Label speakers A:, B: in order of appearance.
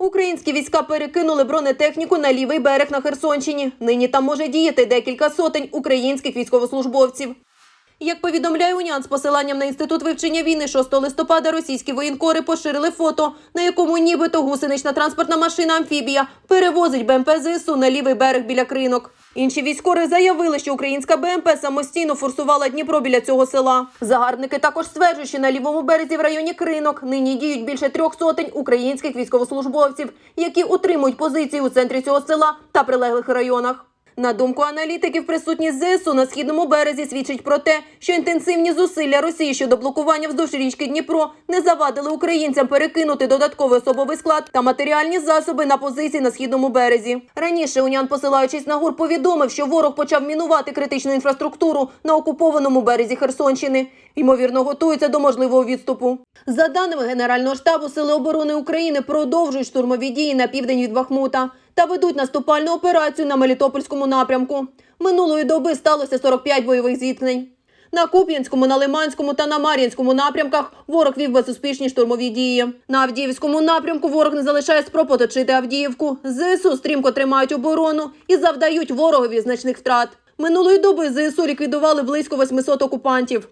A: Українські війська перекинули бронетехніку на лівий берег на Херсонщині. Нині там може діяти декілька сотень українських військовослужбовців. Як повідомляє УНІАН з посиланням на інститут вивчення війни 6 листопада, російські воєнкори поширили фото, на якому нібито гусенична транспортна машина амфібія перевозить БМП ЗСУ на лівий берег біля кринок. Інші військові заявили, що українська БМП самостійно форсувала Дніпро біля цього села. Загарбники також стверджують, що на лівому березі в районі кринок нині діють більше трьох сотень українських військовослужбовців, які утримують позиції у центрі цього села та прилеглих районах. На думку аналітиків, присутність ЗСУ на східному березі свідчить про те, що інтенсивні зусилля Росії щодо блокування вздовж річки Дніпро не завадили українцям перекинути додатковий особовий склад та матеріальні засоби на позиції на східному березі. Раніше Унян, посилаючись на ГУР, повідомив, що ворог почав мінувати критичну інфраструктуру на окупованому березі Херсонщини. Ймовірно, готується до можливого відступу. За даними Генерального штабу, Сили оборони України продовжують штурмові дії на південь від Бахмута та ведуть наступальну операцію на Мелітопольському напрямку. Минулої доби сталося 45 бойових зіткнень. На Куп'янському, на Лиманському та на Мар'їнському напрямках ворог вів безуспішні штурмові дії. На Авдіївському напрямку ворог не залишає спроб оточити Авдіївку. ЗСУ стрімко тримають оборону і завдають ворогові значних втрат. Минулої доби ЗСУ ліквідували близько 800 окупантів.